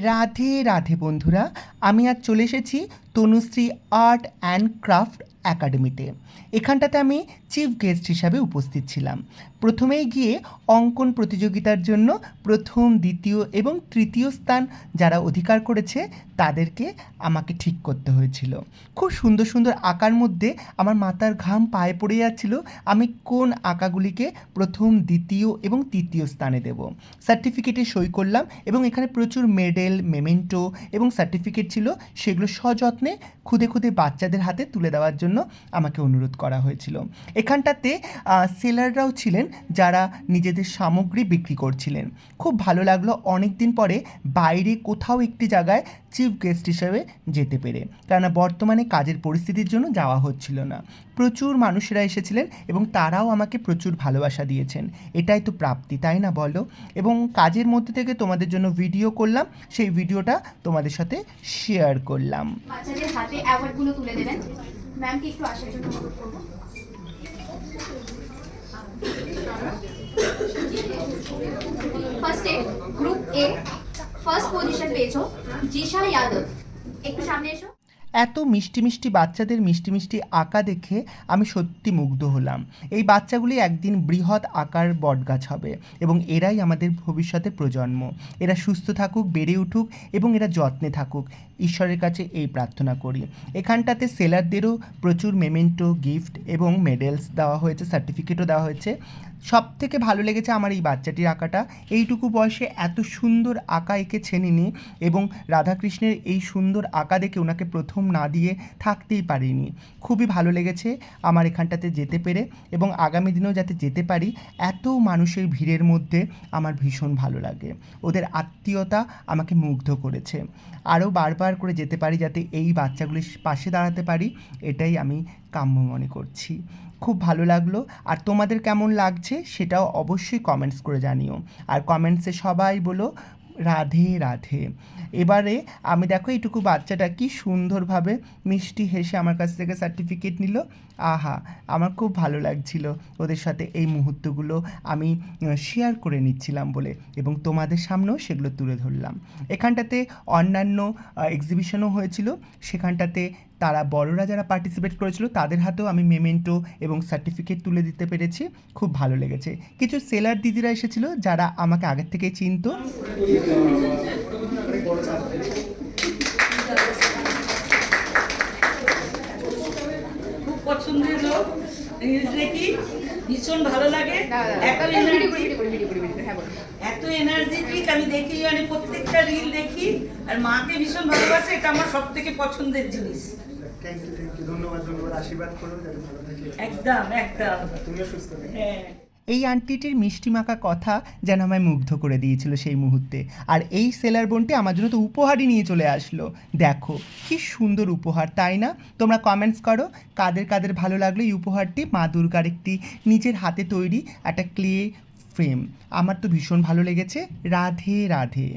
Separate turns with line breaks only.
রাধে রাধে বন্ধুরা আমি আজ চলে এসেছি তনুশ্রী আর্ট অ্যান্ড ক্রাফট একাডেমিতে। এখানটাতে আমি চিফ গেস্ট হিসাবে উপস্থিত ছিলাম। প্রথমেই গিয়ে অঙ্কন প্রতিযোগিতার জন্য প্রথম, দ্বিতীয় এবং তৃতীয় স্থান যারা অধিকার করেছে তাদেরকে আমাকে ঠিক করতে হয়েছিল। খুব সুন্দর সুন্দর আঁকার মধ্যে আমার মাথার ঘাম পায়ে পড়ে যাচ্ছিল, আমি কোন আঁকাগুলিকে প্রথম, দ্বিতীয় এবং তৃতীয় স্থানে দেব? সার্টিফিকেটে সই করলাম এবং এখানে প্রচুর মেডেল, মেমেন্টো এবং সার্টিফিকেট ছিল, সেগুলো সযত্নে খুদে খুদে বাচ্চাদের হাতে তুলে দেওয়ার জন্য আমাকে অনুরোধ করা হয়েছিল। এখানটাতে সেলাররাও ছিলেন যারা নিজেদের সামগ্রী বিক্রি করছিলেন। খুব ভালো লাগল অনেক দিন পরে বাইরে কোথাও একটি জায়গায় চিফ গেস্ট হিসেবে যেতে পেরে। কেননা বর্তমানে কাজের পরিস্থিতির জন্য যাওয়া হচ্ছিল না। প্রচুর মানুষেরা এসেছিলেন এবং তারাও আমাকে প্রচুর ভালোবাসা দিয়েছেন। এটাই তো প্রাপ্তি, তাই না বলো? এবং কাজের মধ্যে থেকে তোমাদের জন্য ভিডিও করলাম, সেই ভিডিওটা তোমাদের সাথে শেয়ার করলাম।
ফার্স্টে গ্রুপ এ ফার্স্ট পজিশন পেয়েছ, জিশা যাদব একটু সামনে এসো।
এত মিষ্টি মিষ্টি বাচ্চাদের মিষ্টি মিষ্টি আঁকা দেখে আমি সত্যি মুগ্ধ হলাম। এই বাচ্চাগুলি একদিন বৃহৎ আকার বটগাছ হবে এবং এরাই আমাদের ভবিষ্যতের প্রজন্ম। এরা সুস্থ থাকুক, বেড়ে উঠুক এবং এরা যত্নে থাকুক। ঈশ্বরের কাছে এই প্রার্থনা করি। এখানটাতে সেলারদেরও প্রচুর মেমেন্টো, গিফট এবং মেডেলস দেওয়া হয়েছে, সার্টিফিকেটও দেওয়া হয়েছে। সব থেকে ভালো লেগেছে আমার এই বাচ্চাটির আঁকাটা। এইটুকু বয়সে এত সুন্দর আঁকা এঁকেছেন ইনি এবং রাধাকৃষ্ণের এই সুন্দর আঁকা দেখে ওনাকে প্রথম না দিয়ে থাকতেই পারিনি। খুবই ভালো লেগেছে আমার এখানটাতে যেতে পেরে এবং আগামী দিনেও যাতে যেতে পারি, এত মানুষের ভিড়ের মধ্যে আমার ভীষণ ভালো লাগে। ওদের আত্মীয়তা আমাকে মুগ্ধ করেছে। আরও বারবার করে যেতে পারি যাতে এই বাচ্চাগুলির পাশে দাঁড়াতে পারি, এটাই আমি কাম্য মনে করছি। খুব ভালো লাগল। আর তোমাদের কেমন লাগছে সেটাও অবশ্যই কমেন্টস করে জানিও। আর কমেন্টসে সবাই বলো রাধে রাধে। এবারে আমি দেখো এইটুকু বাচ্চাটা কি সুন্দরভাবে মিষ্টি হেসে আমার কাছ থেকে সার্টিফিকেট নিল। আহা, আমার খুব ভালো লাগছিল ওদের সাথে এই মুহূর্তগুলো আমি শেয়ার করে নিচ্ছিলাম বলে এবং তোমাদের সামনেও সেগুলো তুলে ধরলাম। এখানটাতে অন্যান্য এক্সিবিশনও হয়েছিল। সেখানটাতে তারা বড়রা যারা পার্টিসিপেট করেছিল তাদের হাতেও আমি মেমেন্টো এবং সার্টিফিকেট তুলে দিতে পেরেছি। খুব ভালো লেগেছে। কিছু সেলার দিদিরা এসেছিল যারা আমাকে আগের থেকেই চিনতো।
খুব পছন্দের লোক। দেখি ভীষণ ভালো লাগে। এত এনার্জি এত এনার্জেটিক আমি দেখি মানে প্রত্যেকটা রিল দেখি। আর মাকে ভীষণ ভালোবাসে এটা আমার সব থেকে পছন্দের জিনিস।
থ্যাংক ইউ থ্যাংক ইউ ধন্যবাদ ধন্যবাদ। আশীর্বাদ করো যাতে ভালো থাকে।
একদম একদম।
তুমিও সুস্থ থাকো।
হ্যাঁ।
এই আন্টিটির মিষ্টি মাখা কথা যেন আমায় মুগ্ধ করে দিয়েছিল সেই মুহূর্তে। আর এই সেলার বোনটি আমার জন্য তো উপহারই নিয়ে চলে আসলো। দেখো কি সুন্দর উপহার তাই না? তোমরা কমেন্টস করো কাদের কাদের ভালো লাগল এই উপহারটি? মা দুর্গার একটি নিজের হাতে তৈরি একটা ক্লে ফ্রেম আমার তো ভীষণ ভালো লেগেছে। রাধে রাধে।